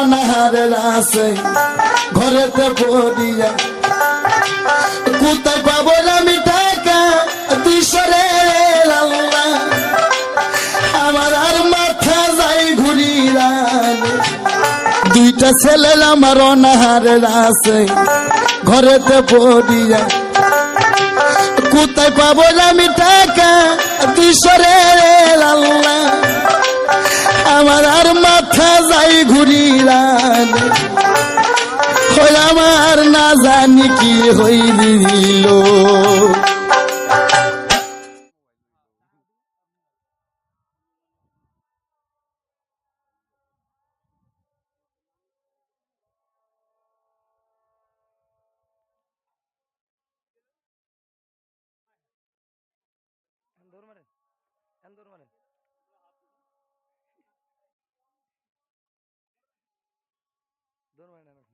অনাহারের আছে ঘরেতে পড়িয়া। কোথায় পাবো আমি টাকা আমার মাথা দুইটা ছেলে আমার অনাহারের আছে ঘরেতে পড়িয়া। কোথায় পাবো আমি আমার আর মাথা যাই ঘুরিলাম হই আমার না জানি কি হইল দৌড় মারেন Don't mind, I'm